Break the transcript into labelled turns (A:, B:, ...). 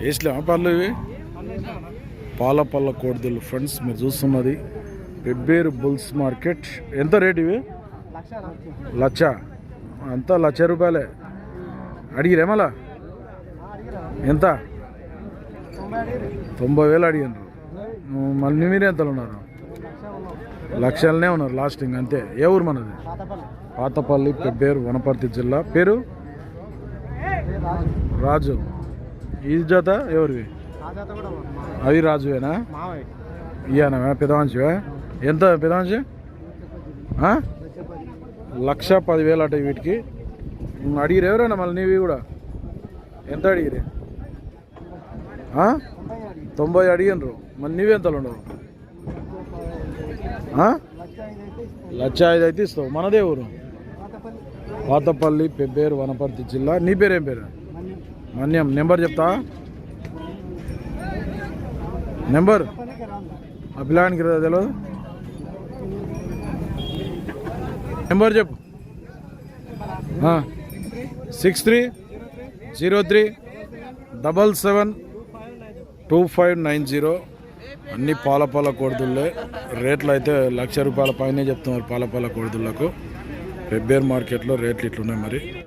A: వేసలేమా పళ్ళు ఇవి? పాల పళ్ళ కోడిదలు. ఫ్రెండ్స్ మీరు చూస్తున్నది పెబ్బేరు బుల్స్ మార్కెట్. ఎంత రేట్ ఇవి? లచ్చ అంతా లక్ష రూపాయలే. అడిగిరే మళ్ళా ఎంత? తొంభై వేలు అడిగినారు మళ్ళీ మీరే ఎంతలో ఉన్నారు? లక్షలనే ఉన్నారు లాస్టింగ్ అంతే. ఏ ఊరు మనది? పాతపల్లి పెబ్బేరు వనపర్తి జిల్లా. పేరు? రాజు. ఈ జత ఎవరివి? అవి రాజువేనా? ఇయ్యానా పెదవాంచివా ఎంత పెదవాంచి? లక్ష పదివేలు అట వీటికి. అడిగిరు ఎవరైనా మళ్ళీ నీవి కూడా? ఎంత అడిగిరే? తొంభై అడిగినరు మళ్ళీ నీవెంతలు ఉండవు? లక్ష ఐదు అయితే ఇస్తావు. మనదే ఊరు? పాతపల్లి పెబ్బేరు వనపర్తి జిల్లా. నీ పేరేం పేరు? మన్యం నెంబర్ చెప్తా? నెంబర్? ఆ పిల్లానికి తెలియదు నెంబర్ చెప్పు. Six three zero three double seven two five nine zero. అన్ని పాల పాల రేట్లు అయితే లక్ష రూపాయల పైనే చెప్తున్నారు పాల పాల కోడిదుల్లకు మార్కెట్లో రేట్లు ఇట్లున్నాయి మరి.